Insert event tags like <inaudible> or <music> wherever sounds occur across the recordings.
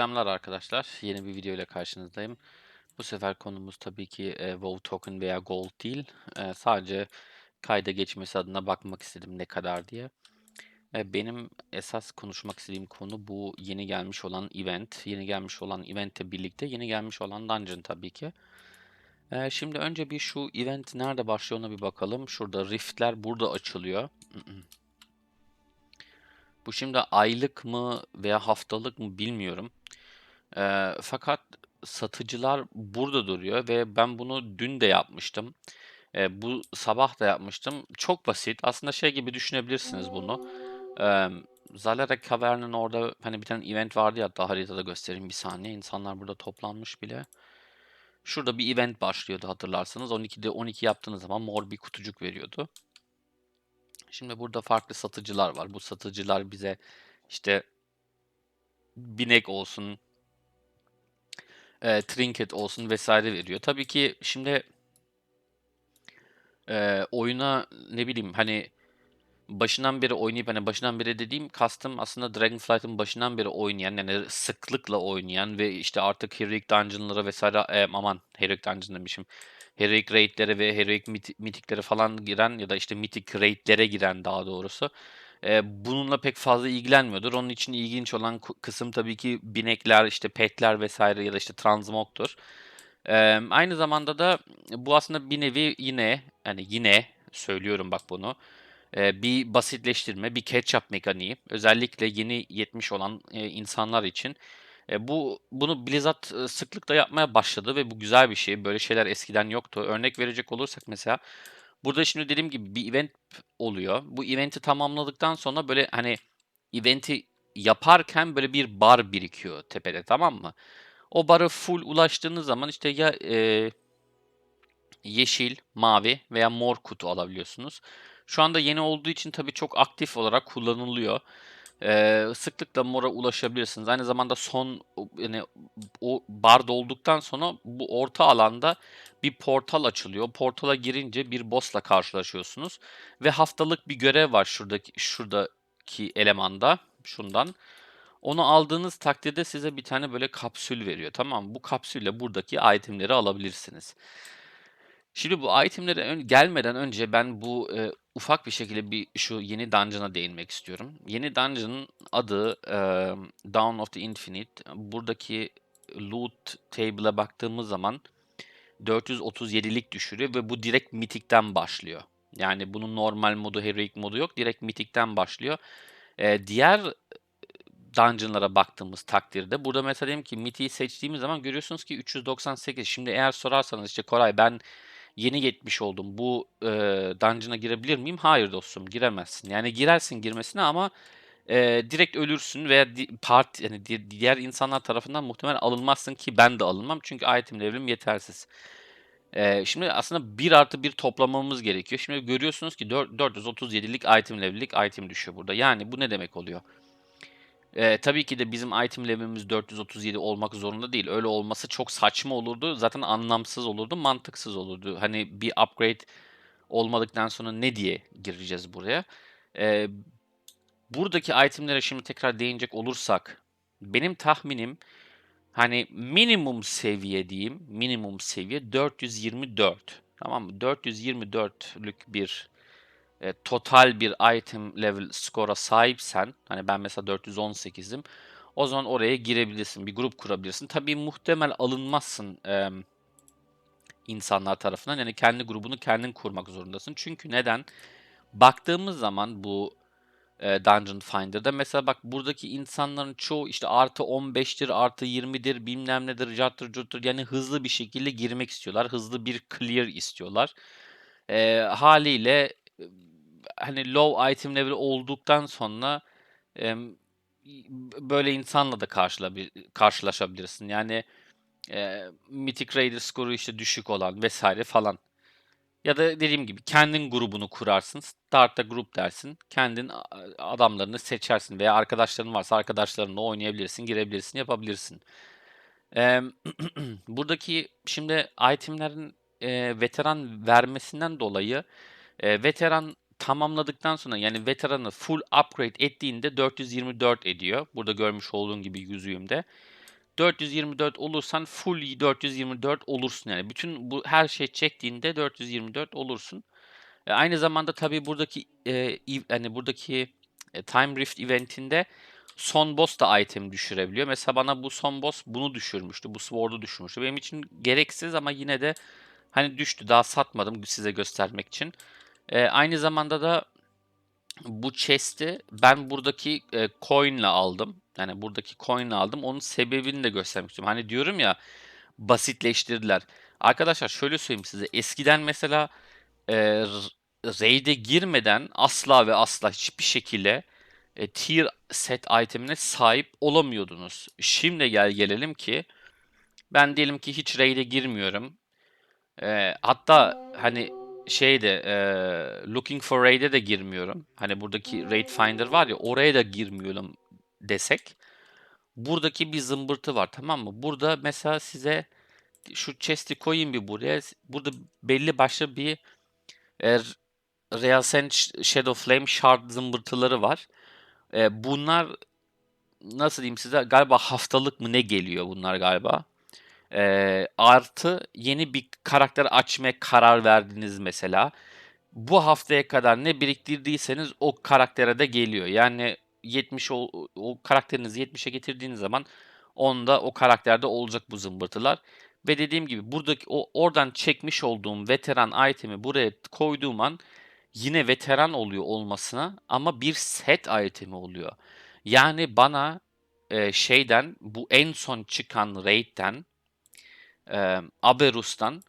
Selamlar arkadaşlar. Yeni bir video ile karşınızdayım. Bu sefer konumuz tabii ki e, WoW token veya gold değil. E, sadece kayda geçmesi adına bakmak istedim ne kadar diye. E, benim esas konuşmak istediğim konu bu yeni gelmiş olan event. Yeni gelmiş olan eventle birlikte yeni gelmiş olan dungeon tabii ki. E, şimdi önce bir şu event nerede başlıyor ona bir bakalım. Şurada riftler burada açılıyor. <clears throat> Bu şimdi aylık mı veya haftalık mı bilmiyorum. Eee, fakat satıcılar burada duruyor ve ben bunu dün de yapmıştım. Eee, bu sabah da yapmıştım. Çok basit. Aslında şey gibi düşünebilirsiniz bunu. Emm, Zalera Cavern'ın orada hani bir tane event vardı ya hatta haritada göstereyim bir saniye. İnsanlar burada toplanmış bile. Şurada bir event başlıyordu hatırlarsanız. 12'de 12 yaptığınız zaman mor bir kutucuk veriyordu. Şimdi burada farklı satıcılar var. Bu satıcılar bize işte binek olsun, e, trinket olsun vesaire veriyor. Tabii ki şimdi e, oyuna ne bileyim hani başından beri oynayıp hani başından beri dediğim kastım aslında Dragonflight'ın başından beri oynayan yani sıklıkla oynayan ve işte artık Heroic Dungeon'lara vesaire e, aman Heroic Dungeon demişim. Heroic Raid'lere ve Heroic Mythic'lere falan giren ya da işte Mythic Raid'lere giren daha doğrusu e, bununla pek fazla ilgilenmiyordur. Onun için ilginç olan kısım tabii ki binekler, işte petler vesaire ya da işte transmog'tur. E, aynı zamanda da bu aslında bir nevi yine hani yine söylüyorum bak bunu e, bir basitleştirme, bir catch-up mekaniği. Özellikle yeni yetmiş olan e, insanlar için. E, bu bunu Blizzard sıklıkla yapmaya başladı ve bu güzel bir şey. Böyle şeyler eskiden yoktu. Örnek verecek olursak mesela burada şimdi dediğim gibi bir event oluyor. Bu eventi tamamladıktan sonra böyle hani eventi yaparken böyle bir bar birikiyor tepede tamam mı? O barı full ulaştığınız zaman işte ya e, yeşil, mavi veya mor kutu alabiliyorsunuz. Şu anda yeni olduğu için tabii çok aktif olarak kullanılıyor. Ee, sıklıkla mora ulaşabilirsiniz. Aynı zamanda son yani o bar dolduktan sonra bu orta alanda bir portal açılıyor. Portala girince bir boss'la karşılaşıyorsunuz ve haftalık bir görev var şuradaki şuradaki elemanda şundan. Onu aldığınız takdirde size bir tane böyle kapsül veriyor. Tamam Bu kapsülle buradaki itemleri alabilirsiniz. Şimdi bu itemlere ön gelmeden önce ben bu, eee, ufak bir şekilde bir şu yeni dungeon'a değinmek istiyorum. Yeni dungeon'ın adı, emm, Dawn of the Infinite. Buradaki loot table'a baktığımız zaman 437'lik düşürüyor ve bu direkt Mythic'ten başlıyor. Yani bunun normal modu, heroic modu yok. Direkt Mythic'ten başlıyor. Eee, diğer, dungeon'lara baktığımız takdirde burada mesela diyelim ki Mythic'i seçtiğimiz zaman görüyorsunuz ki 398. Şimdi eğer sorarsanız işte Koray ben yeni yetmiş oldum. Bu e, dungeon'a girebilir miyim? Hayır dostum giremezsin. Yani girersin girmesine ama e, direkt ölürsün veya di, part yani di, diğer insanlar tarafından muhtemelen alınmazsın ki ben de alınmam. Çünkü item level'im yetersiz. E, şimdi aslında 1 artı 1 toplamamız gerekiyor. Şimdi görüyorsunuz ki 4, 437'lik item level'lik item düşüyor burada. Yani bu ne demek oluyor? Ee, tabii ki de bizim item level'imiz 437 olmak zorunda değil. Öyle olması çok saçma olurdu. Zaten anlamsız olurdu, mantıksız olurdu. Hani bir upgrade olmadıktan sonra ne diye gireceğiz buraya? Ee, buradaki itemlere şimdi tekrar değinecek olursak benim tahminim hani minimum seviye diyeyim. Minimum seviye 424. Tamam mı? 424'lük bir e, total bir item level score'a sahipsen hani ben mesela 418'im o zaman oraya girebilirsin. Bir grup kurabilirsin. Tabii muhtemel alınmazsın e, insanlar tarafından. Yani kendi grubunu kendin kurmak zorundasın. Çünkü neden? Baktığımız zaman bu Dungeon Finder'da mesela bak buradaki insanların çoğu işte artı 15'tir, artı 20'dir, bilmem nedir, carttır, curttur. Yani hızlı bir şekilde girmek istiyorlar. Hızlı bir clear istiyorlar. E, haliyle hani low item level olduktan sonra em, böyle insanla da karşılaşabilirsin. Yani e, Mythic Raider skoru işte düşük olan vesaire falan. Ya da dediğim gibi kendin grubunu kurarsın. Start'a grup dersin. Kendin adamlarını seçersin veya arkadaşların varsa arkadaşlarınla oynayabilirsin, girebilirsin, yapabilirsin. Ee, <clears throat> buradaki şimdi itemlerin e, veteran vermesinden dolayı e, veteran tamamladıktan sonra yani veteranı full upgrade ettiğinde 424 ediyor. Burada görmüş olduğun gibi yüzüğümde. 424 olursan full 424 olursun yani. Bütün bu her şey çektiğinde 424 olursun. E, aynı zamanda tabii buradaki e, hani buradaki e, Time Rift eventinde son boss da item düşürebiliyor. Mesela bana bu son boss bunu düşürmüştü. Bu sword'u düşürmüştü. Benim için gereksiz ama yine de hani düştü. Daha satmadım size göstermek için. E, aynı zamanda da bu chest'i ben buradaki e, coin'le aldım. Yani buradaki coin'le aldım. Onun sebebini de göstermek istiyorum. Hani diyorum ya basitleştirdiler. Arkadaşlar şöyle söyleyeyim size. Eskiden mesela e, raid'e girmeden asla ve asla hiçbir şekilde e, tier set itemine sahip olamıyordunuz. Şimdi gel gelelim ki ben diyelim ki hiç raid'e girmiyorum. E, hatta hani şeyde e, Looking for Raid'e de girmiyorum. Hani buradaki Raid Finder var ya oraya da girmiyorum desek. Buradaki bir zımbırtı var tamam mı? Burada mesela size şu chest'i koyayım bir buraya. Burada belli başlı bir e, Reascent Shadow Flame Shard zımbırtıları var. E, bunlar nasıl diyeyim size galiba haftalık mı ne geliyor bunlar galiba. E, artı yeni bir karakter açmaya karar verdiniz mesela. Bu haftaya kadar ne biriktirdiyseniz o karaktere de geliyor. Yani 70 o, o karakterinizi 70'e getirdiğiniz zaman onda o karakterde olacak bu zımbırtılar. Ve dediğim gibi buradaki o oradan çekmiş olduğum veteran itemi buraya koyduğum an yine veteran oluyor olmasına ama bir set itemi oluyor. Yani bana e, şeyden bu en son çıkan raid'den e, Aberus'tan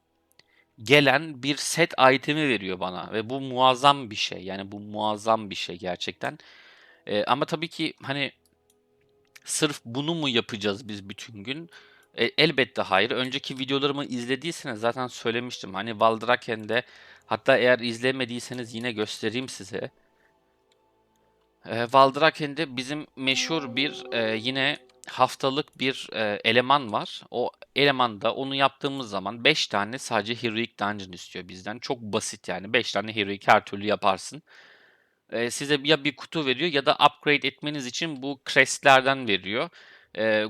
gelen bir set itemi veriyor bana ve bu muazzam bir şey. Yani bu muazzam bir şey gerçekten. E, ama tabii ki hani sırf bunu mu yapacağız biz bütün gün? E, elbette hayır. Önceki videolarımı izlediyseniz zaten söylemiştim. Hani Valdraken'de hatta eğer izlemediyseniz yine göstereyim size. E, Valdraken'de bizim meşhur bir e, yine haftalık bir e, eleman var. O elemanda onu yaptığımız zaman 5 tane sadece Heroic Dungeon istiyor bizden. Çok basit yani. 5 tane Heroic her türlü yaparsın. E, size ya bir kutu veriyor ya da upgrade etmeniz için bu crestlerden veriyor. E,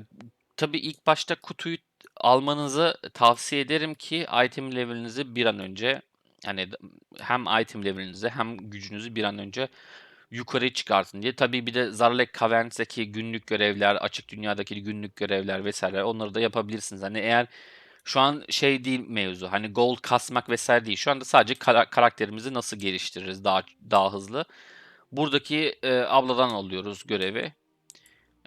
tabii ilk başta kutuyu almanızı tavsiye ederim ki item level'inizi bir an önce yani hem item level'inizi hem gücünüzü bir an önce yukarı çıkartın diye. Tabii bir de Zarlek Caverns'deki günlük görevler, açık dünyadaki günlük görevler vesaire onları da yapabilirsiniz. Hani eğer şu an şey değil mevzu. Hani gold kasmak vesaire değil. Şu anda sadece kara- karakterimizi nasıl geliştiririz daha daha hızlı. Buradaki e, abladan alıyoruz görevi.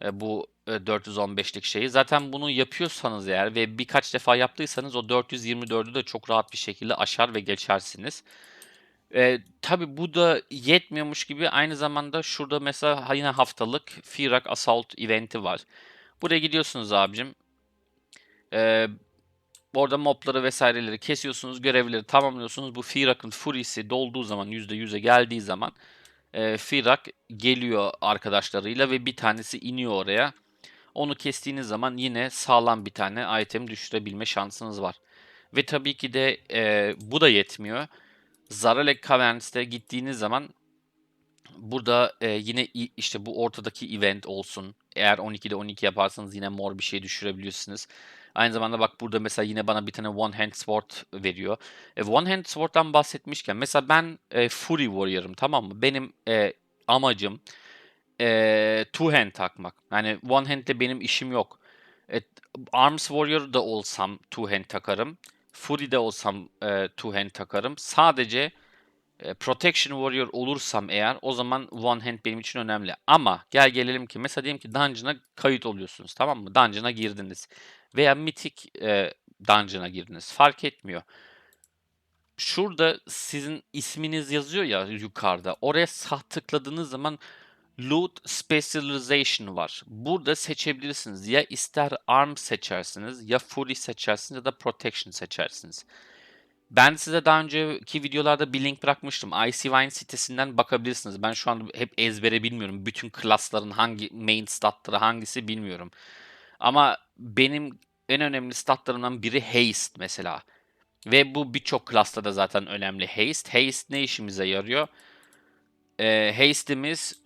E, bu e, 415'lik şeyi. Zaten bunu yapıyorsanız eğer ve birkaç defa yaptıysanız o 424'ü de çok rahat bir şekilde aşar ve geçersiniz. E, tabii bu da yetmiyormuş gibi aynı zamanda şurada mesela yine haftalık Firak Assault eventi var. Buraya gidiyorsunuz abicim. E, orada mobları vesaireleri kesiyorsunuz, görevleri tamamlıyorsunuz. Bu Firak'ın Fury'si dolduğu zaman, %100'e geldiği zaman e, Firak geliyor arkadaşlarıyla ve bir tanesi iniyor oraya. Onu kestiğiniz zaman yine sağlam bir tane item düşürebilme şansınız var. Ve tabii ki de e, bu da yetmiyor. Zaralek Caverns'te gittiğiniz zaman burada e, yine işte bu ortadaki event olsun. Eğer 12'de 12 yaparsanız yine mor bir şey düşürebiliyorsunuz. Aynı zamanda bak burada mesela yine bana bir tane One Hand Sword veriyor. E, One Hand Sword'dan bahsetmişken mesela ben e, Fury Warrior'ım tamam mı? Benim e, amacım e, two hand takmak. Yani one hand'de benim işim yok. E, Arms Warrior da olsam two hand takarım. Fury de olsam e, two hand takarım. Sadece e, Protection Warrior olursam eğer o zaman one hand benim için önemli. Ama gel gelelim ki mesela diyelim ki dungeon'a kayıt oluyorsunuz tamam mı? Dungeon'a girdiniz. Veya Mythic e, dungeon'a girdiniz. Fark etmiyor. Şurada sizin isminiz yazıyor ya yukarıda. Oraya sağ tıkladığınız zaman Loot Specialization var. Burada seçebilirsiniz. Ya ister Arm seçersiniz, ya Fury seçersiniz ya da Protection seçersiniz. Ben size daha önceki videolarda bir link bırakmıştım. ICWine sitesinden bakabilirsiniz. Ben şu an hep ezbere bilmiyorum. Bütün klasların hangi main statları hangisi bilmiyorum. Ama benim en önemli statlarımdan biri Haste mesela. Ve bu birçok klasta da zaten önemli Haste. Haste ne işimize yarıyor? Ee, Haste'imiz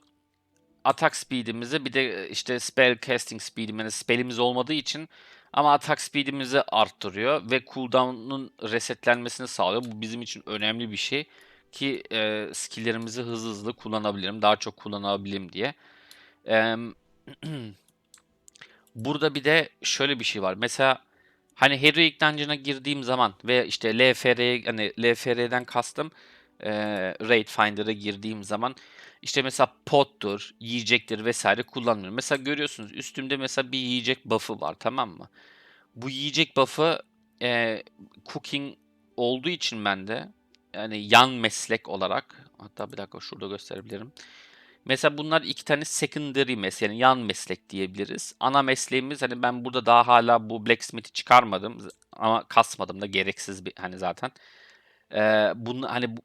attack speed'imizi bir de e, işte spell casting speed'imiz yani spell'imiz olmadığı için ama attack speed'imizi arttırıyor ve cooldown'un resetlenmesini sağlıyor. Bu bizim için önemli bir şey ki e, skill'lerimizi hızlı hızlı kullanabilirim, daha çok kullanabilirim diye. Em, <clears throat> Burada bir de şöyle bir şey var. Mesela hani Heroic Dungeon'a girdiğim zaman ve işte LFR'ye hani LFR'den kastım e, Raid Finder'a girdiğim zaman işte mesela pottur, yiyecektir vesaire kullanmıyorum. Mesela görüyorsunuz üstümde mesela bir yiyecek buff'ı var tamam mı? Bu yiyecek buff'ı e, cooking olduğu için bende yani yan meslek olarak hatta bir dakika şurada gösterebilirim. Mesela bunlar iki tane secondary meslek yani yan meslek diyebiliriz. Ana mesleğimiz hani ben burada daha hala bu blacksmith'i çıkarmadım ama kasmadım da gereksiz bir hani zaten. Ee, bunu hani bu-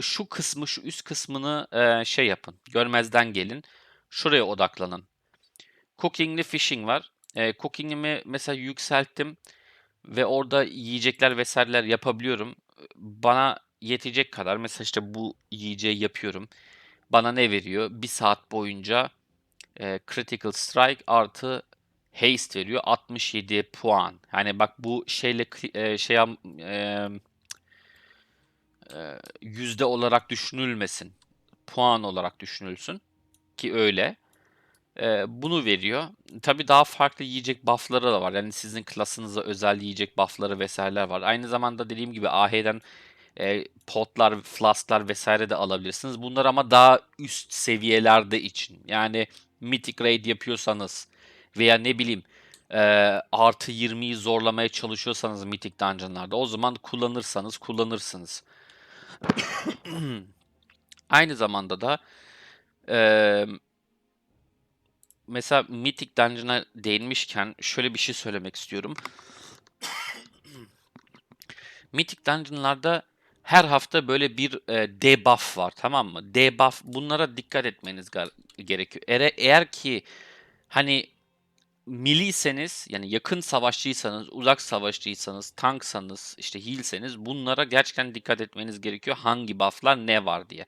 şu kısmı şu üst kısmını e, şey yapın. Görmezden gelin. Şuraya odaklanın. Cooking'li fishing var. Ee, cooking'imi mesela yükselttim ve orada yiyecekler vesaireler yapabiliyorum. Bana yetecek kadar mesela işte bu yiyeceği yapıyorum. Bana ne veriyor? Bir saat boyunca e, Critical Strike artı Haste veriyor. 67 puan. Yani bak bu şeyle e, şey e, e, yüzde olarak düşünülmesin. Puan olarak düşünülsün. Ki öyle. E, bunu veriyor. Tabii daha farklı yiyecek buff'ları da var. Yani sizin klasınıza özel yiyecek buff'ları vesaireler var. Aynı zamanda dediğim gibi AH'den e, potlar, flasklar vesaire de alabilirsiniz. Bunlar ama daha üst seviyelerde için. Yani Mythic Raid yapıyorsanız veya ne bileyim e, artı 20'yi zorlamaya çalışıyorsanız Mythic Dungeon'larda o zaman kullanırsanız kullanırsınız. <clears throat> Aynı zamanda da e, mesela Mythic Dungeon'a değinmişken şöyle bir şey söylemek istiyorum. <clears throat> Mythic Dungeon'larda her hafta böyle bir e, debuff var tamam mı? Debuff bunlara dikkat etmeniz gerekiyor. Eğer, eğer ki hani miliyseniz yani yakın savaşçıysanız, uzak savaşçıysanız, tanksanız, işte heal'seniz bunlara gerçekten dikkat etmeniz gerekiyor. Hangi buff'lar ne var diye.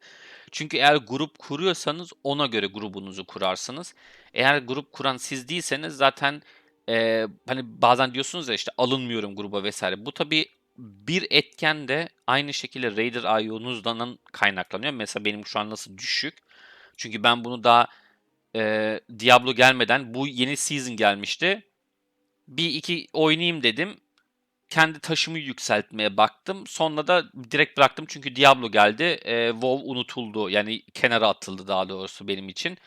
Çünkü eğer grup kuruyorsanız ona göre grubunuzu kurarsınız. Eğer grup kuran siz değilseniz zaten e, hani bazen diyorsunuz ya işte alınmıyorum gruba vesaire. Bu tabii bir etken de aynı şekilde Raider IO'nuzdan kaynaklanıyor. Mesela benim şu an nasıl düşük? Çünkü ben bunu daha e, Diablo gelmeden bu yeni season gelmişti. Bir iki oynayayım dedim. Kendi taşımı yükseltmeye baktım. Sonra da direkt bıraktım çünkü Diablo geldi. E, WoW unutuldu. Yani kenara atıldı daha doğrusu benim için.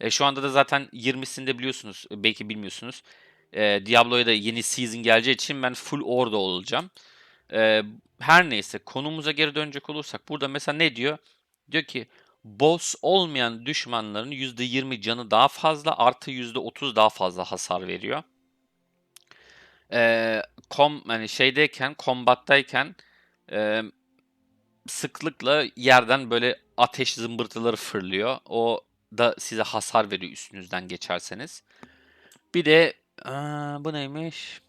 E, şu anda da zaten 20'sinde biliyorsunuz. Belki bilmiyorsunuz. E, Diablo'ya da yeni season geleceği için ben full orada olacağım. E, her neyse konumuza geri dönecek olursak burada mesela ne diyor? Diyor ki boss olmayan düşmanların %20 canı daha fazla artı %30 daha fazla hasar veriyor. Ee, kom hani şeydeyken kombattayken e, sıklıkla yerden böyle ateş zımbırtıları fırlıyor. O da size hasar veriyor üstünüzden geçerseniz. Bir de aa, bu neymiş?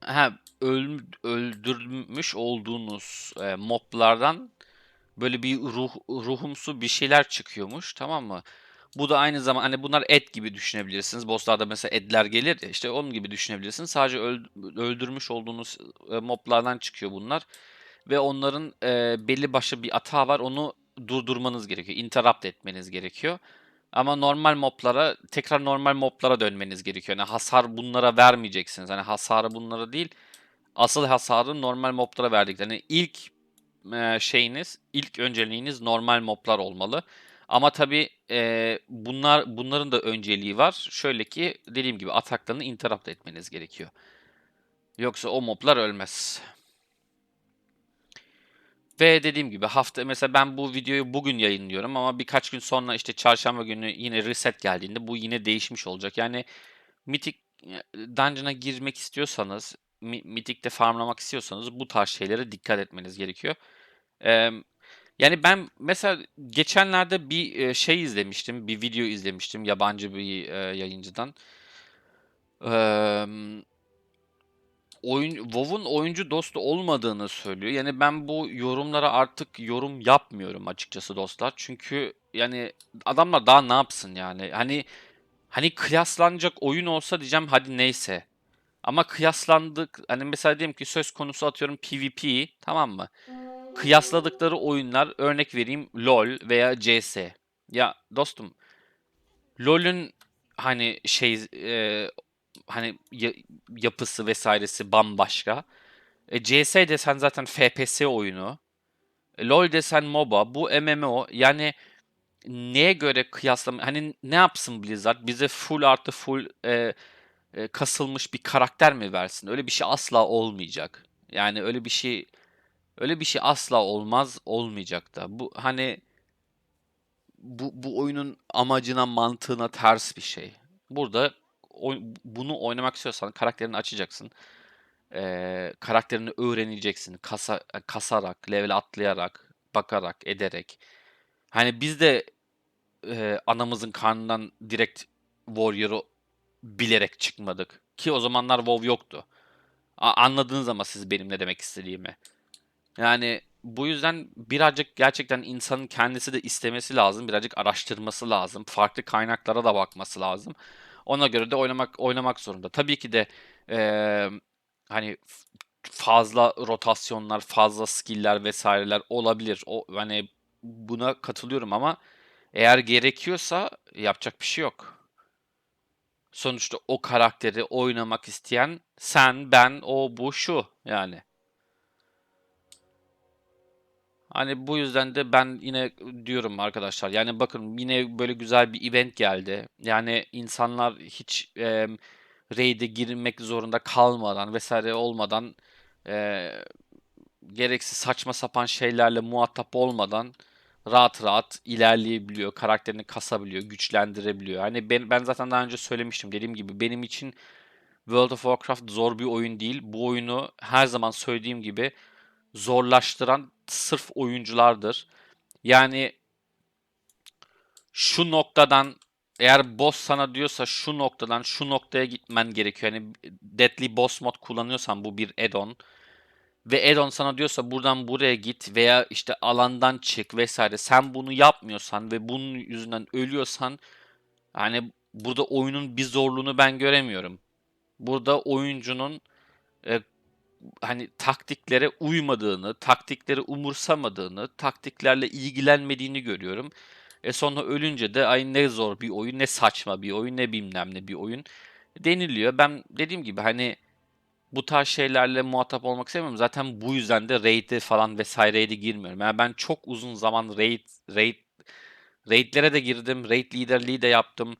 Ha, öl, öldürmüş olduğunuz e, moblardan böyle bir ruh ruhumsu bir şeyler çıkıyormuş tamam mı? Bu da aynı zaman hani bunlar et gibi düşünebilirsiniz. Bosslarda mesela etler gelir ya işte onun gibi düşünebilirsiniz. Sadece öl- öldürmüş olduğunuz e, moblardan çıkıyor bunlar. Ve onların e, belli başlı bir hata var. Onu durdurmanız gerekiyor. Interrupt etmeniz gerekiyor. Ama normal moblara tekrar normal moblara dönmeniz gerekiyor. Yani hasar bunlara vermeyeceksiniz. Hani hasarı bunlara değil asıl hasarı normal moblara verdik. Yani ilk e, şeyiniz, ilk önceliğiniz normal moblar olmalı. Ama tabii e, bunlar bunların da önceliği var. Şöyle ki dediğim gibi ataklarını interrupt etmeniz gerekiyor. Yoksa o moblar ölmez. Ve dediğim gibi hafta mesela ben bu videoyu bugün yayınlıyorum ama birkaç gün sonra işte çarşamba günü yine reset geldiğinde bu yine değişmiş olacak. Yani Mythic e, Dungeon'a girmek istiyorsanız, Mythic'te farmlamak istiyorsanız bu tarz şeylere dikkat etmeniz gerekiyor. Eee, yani ben mesela geçenlerde bir e, şey izlemiştim, bir video izlemiştim yabancı bir e, yayıncıdan. Eee, oyun WoW'un oyuncu dostu olmadığını söylüyor. Yani ben bu yorumlara artık yorum yapmıyorum açıkçası dostlar. Çünkü yani adamlar daha ne yapsın yani? Hani hani kıyaslanacak oyun olsa diyeceğim hadi neyse. Ama kıyaslandık hani mesela diyelim ki söz konusu atıyorum PvP tamam mı? Kıyasladıkları oyunlar örnek vereyim LoL veya CS. Ya dostum LoL'ün hani şey e, hani ya- yapısı vesairesi bambaşka. E, CS desen zaten FPS oyunu. LoL desen MOBA. Bu MMO. Yani neye göre kıyaslama hani ne yapsın Blizzard? Bize full artı full e, e, kasılmış bir karakter mi versin? Öyle bir şey asla olmayacak. Yani öyle bir şey öyle bir şey asla olmaz, olmayacak da. Bu hani bu, bu oyunun amacına, mantığına ters bir şey. Burada oy- bunu oynamak istiyorsan karakterini açacaksın. Ee, karakterini öğreneceksin. Kasa, kasarak, level atlayarak, bakarak, ederek. Hani biz de e, anamızın karnından direkt Warrior'ı bilerek çıkmadık. Ki o zamanlar WoW yoktu. A- anladınız ama siz benim ne demek istediğimi. Yani bu yüzden birazcık gerçekten insanın kendisi de istemesi lazım. Birazcık araştırması lazım. Farklı kaynaklara da bakması lazım. Ona göre de oynamak oynamak zorunda. Tabii ki de eee, hani fazla rotasyonlar, fazla skill'ler vesaireler olabilir. O hani buna katılıyorum ama eğer gerekiyorsa yapacak bir şey yok. Sonuçta o karakteri oynamak isteyen sen, ben, o, bu, şu yani. Hani bu yüzden de ben yine diyorum arkadaşlar. Yani bakın yine böyle güzel bir event geldi. Yani insanlar hiç e, raid'e girmek zorunda kalmadan vesaire olmadan e, gereksiz saçma sapan şeylerle muhatap olmadan rahat rahat ilerleyebiliyor. Karakterini kasabiliyor, güçlendirebiliyor. Hani ben, ben zaten daha önce söylemiştim. Dediğim gibi benim için World of Warcraft zor bir oyun değil. Bu oyunu her zaman söylediğim gibi zorlaştıran sırf oyunculardır. Yani şu noktadan eğer boss sana diyorsa şu noktadan şu noktaya gitmen gerekiyor. Yani Deadly Boss Mod kullanıyorsan bu bir add-on ve add-on sana diyorsa buradan buraya git veya işte alandan çık vesaire. Sen bunu yapmıyorsan ve bunun yüzünden ölüyorsan hani burada oyunun bir zorluğunu ben göremiyorum. Burada oyuncunun e, hani taktiklere uymadığını, taktikleri umursamadığını, taktiklerle ilgilenmediğini görüyorum. E sonra ölünce de ay ne zor bir oyun, ne saçma bir oyun, ne bilmem ne bir oyun deniliyor. Ben dediğim gibi hani bu tarz şeylerle muhatap olmak istemiyorum. Zaten bu yüzden de raid'e falan vesaireye de girmiyorum. Yani ben çok uzun zaman raid, raid raid'lere de girdim. Raid liderliği de yaptım.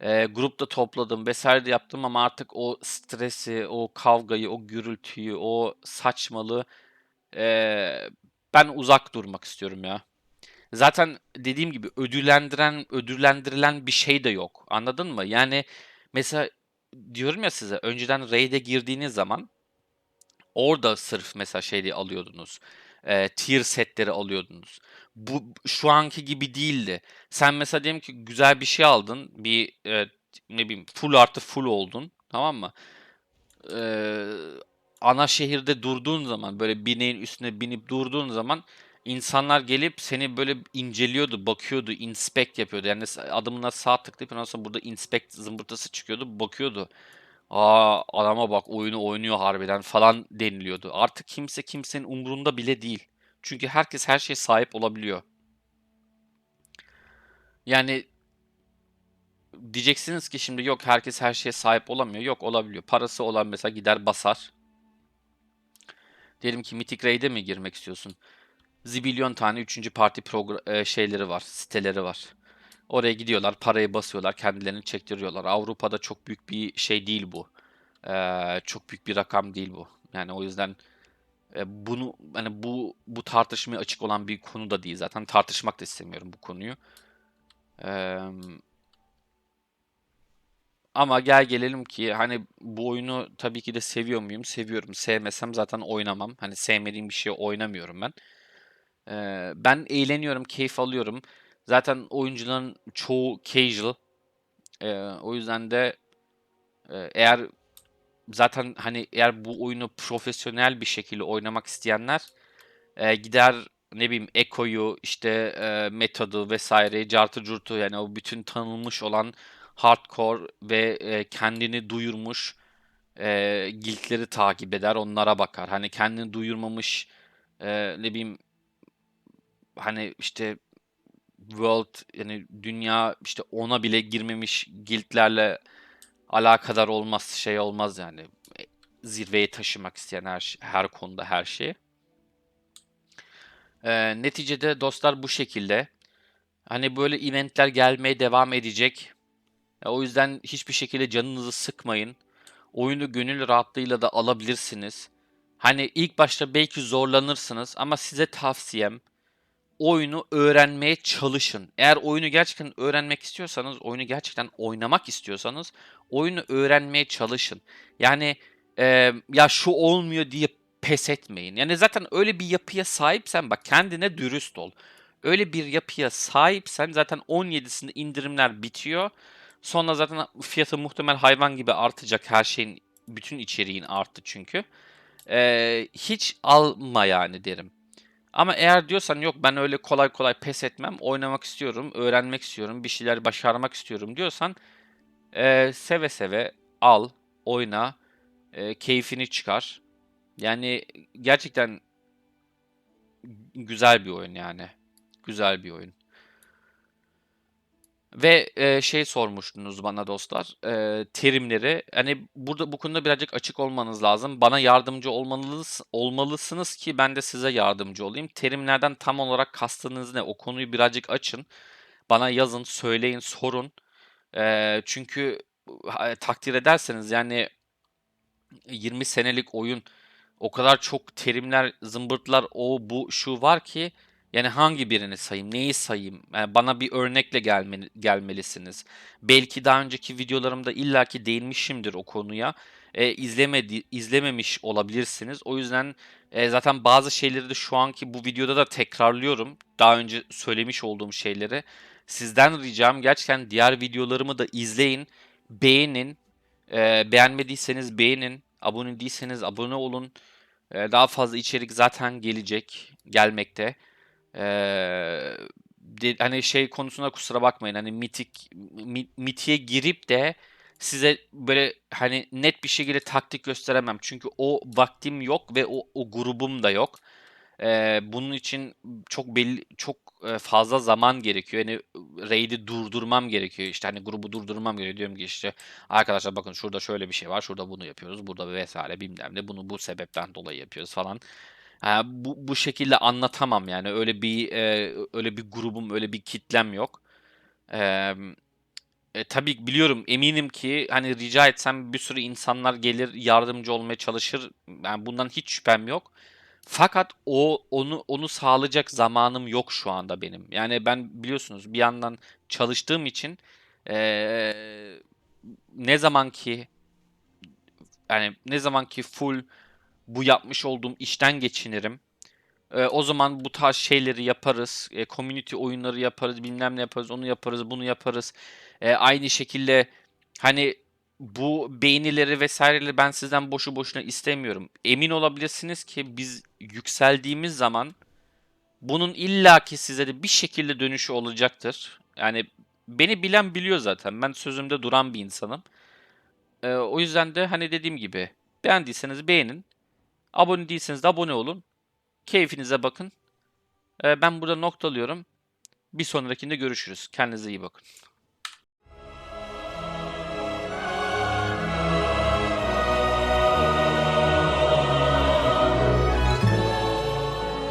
E, grupta topladım vesaire de yaptım ama artık o stresi, o kavgayı, o gürültüyü, o saçmalığı e, ben uzak durmak istiyorum ya. Zaten dediğim gibi ödüllendiren, ödüllendirilen bir şey de yok. Anladın mı? Yani mesela diyorum ya size önceden raid'e girdiğiniz zaman orada sırf mesela şey diye alıyordunuz. E, tier setleri alıyordunuz. Bu şu anki gibi değildi. Sen mesela diyelim ki güzel bir şey aldın. Bir e, ne bileyim full artı full oldun. Tamam mı? Ee, ana şehirde durduğun zaman böyle bineğin üstüne binip durduğun zaman insanlar gelip seni böyle inceliyordu, bakıyordu, inspect yapıyordu. Yani adımına sağ tıklayıp ondan sonra burada inspect zımbırtısı çıkıyordu, bakıyordu. Aa adama bak oyunu oynuyor harbiden falan deniliyordu. Artık kimse kimsenin umrunda bile değil. Çünkü herkes her şeye sahip olabiliyor. Yani diyeceksiniz ki şimdi yok herkes her şeye sahip olamıyor. Yok olabiliyor. Parası olan mesela gider basar. Diyelim ki Mythic Raid'e mi girmek istiyorsun? Zibilyon tane üçüncü parti e, şeyleri var, siteleri var. Oraya gidiyorlar, parayı basıyorlar, kendilerini çektiriyorlar. Avrupa'da çok büyük bir şey değil bu. Ee, çok büyük bir rakam değil bu. Yani o yüzden e, bunu hani bu bu tartışmaya açık olan bir konu da değil zaten. Tartışmak da istemiyorum bu konuyu. Ee, ama gel gelelim ki hani bu oyunu tabii ki de seviyor muyum? Seviyorum. Sevmesem zaten oynamam. Hani sevmediğim bir şey oynamıyorum ben. Ee, ben eğleniyorum, keyif alıyorum. Zaten oyuncuların çoğu casual. Ee, o yüzden de eğer zaten hani eğer bu oyunu profesyonel bir şekilde oynamak isteyenler e, gider ne bileyim Echo'yu işte e, Method'u vesaire cartı curtu yani o bütün tanınmış olan hardcore ve e, kendini duyurmuş e, guildleri takip eder onlara bakar. Hani kendini duyurmamış e, ne bileyim hani işte World yani dünya işte ona bile girmemiş guildlerle alakadar olmaz şey olmaz yani E, zirveye taşımak isteyen her her konuda her şeyi. Ee, neticede dostlar bu şekilde. Hani böyle eventler gelmeye devam edecek. Ya o yüzden hiçbir şekilde canınızı sıkmayın. Oyunu gönül rahatlığıyla da alabilirsiniz. Hani ilk başta belki zorlanırsınız ama size tavsiyem oyunu öğrenmeye çalışın. Eğer oyunu gerçekten öğrenmek istiyorsanız, oyunu gerçekten oynamak istiyorsanız oyunu öğrenmeye çalışın. Yani e, ya şu olmuyor diye pes etmeyin. Yani zaten öyle bir yapıya sahipsen bak kendine dürüst ol. Öyle bir yapıya sahipsen zaten 17'sinde indirimler bitiyor. Sonra zaten fiyatı muhtemel hayvan gibi artacak. Her şeyin bütün içeriğin arttı çünkü. E, hiç alma yani derim. Ama eğer diyorsan yok ben öyle kolay kolay pes etmem, oynamak istiyorum, öğrenmek istiyorum, bir şeyler başarmak istiyorum diyorsan eee, seve seve al, oyna, eee, keyfini çıkar. Yani gerçekten güzel bir oyun yani. Güzel bir oyun. Ve e, şey sormuştunuz bana dostlar, e, terimleri. Hani burada bu konuda birazcık açık olmanız lazım. Bana yardımcı olmalısınız, olmalısınız ki ben de size yardımcı olayım. Terimlerden tam olarak kastınız ne? O konuyu birazcık açın. Bana yazın, söyleyin, sorun. E, çünkü ha- takdir ederseniz yani 20 senelik oyun o kadar çok terimler, zımbırtılar, o bu şu var ki yani hangi birini sayayım, neyi sayayım? Yani bana bir örnekle gelmeli, gelmelisiniz. Belki daha önceki videolarımda illaki değinmişimdir o konuya. E, izlemedi, izlememiş olabilirsiniz. O yüzden e, zaten bazı şeyleri de şu anki bu videoda da tekrarlıyorum. Daha önce söylemiş olduğum şeyleri. Sizden ricam gerçekten diğer videolarımı da izleyin, beğenin. E, beğenmediyseniz beğenin. Abone değilseniz abone olun. Ee, daha fazla içerik zaten gelecek, gelmekte. Ee, hani şey konusunda kusura bakmayın. Hani mitik mi, mitiğe girip de size böyle hani net bir şekilde taktik gösteremem. Çünkü o vaktim yok ve o, o grubum da yok. Ee, bunun için çok belli çok fazla zaman gerekiyor. Yani raid'i durdurmam gerekiyor. İşte hani grubu durdurmam gerekiyor. Diyorum ki işte arkadaşlar bakın şurada şöyle bir şey var. Şurada bunu yapıyoruz. Burada vesaire bilmem ne. Bunu bu sebepten dolayı yapıyoruz falan. Ha, bu, bu şekilde anlatamam yani. Öyle bir e, öyle bir grubum, öyle bir kitlem yok. Eee e, tabii biliyorum eminim ki hani rica etsem bir sürü insanlar gelir yardımcı olmaya çalışır. Yani bundan hiç şüphem yok. Fakat o onu onu sağlayacak zamanım yok şu anda benim. Yani ben biliyorsunuz bir yandan çalıştığım için eee, ne zaman ki yani ne zaman ki full bu yapmış olduğum işten geçinirim. Ee, o zaman bu tarz şeyleri yaparız. Ee, community oyunları yaparız, bilmem ne yaparız, onu yaparız, bunu yaparız. Ee, aynı şekilde hani bu beğenileri vesaireleri ben sizden boşu boşuna istemiyorum. Emin olabilirsiniz ki biz yükseldiğimiz zaman bunun illaki size de bir şekilde dönüşü olacaktır. Yani beni bilen biliyor zaten. Ben sözümde duran bir insanım. Ee, o yüzden de hani dediğim gibi beğendiyseniz beğenin. Abone değilseniz de abone olun. Keyfinize bakın. Ee, ben burada noktalıyorum. Bir sonrakinde görüşürüz. Kendinize iyi bakın.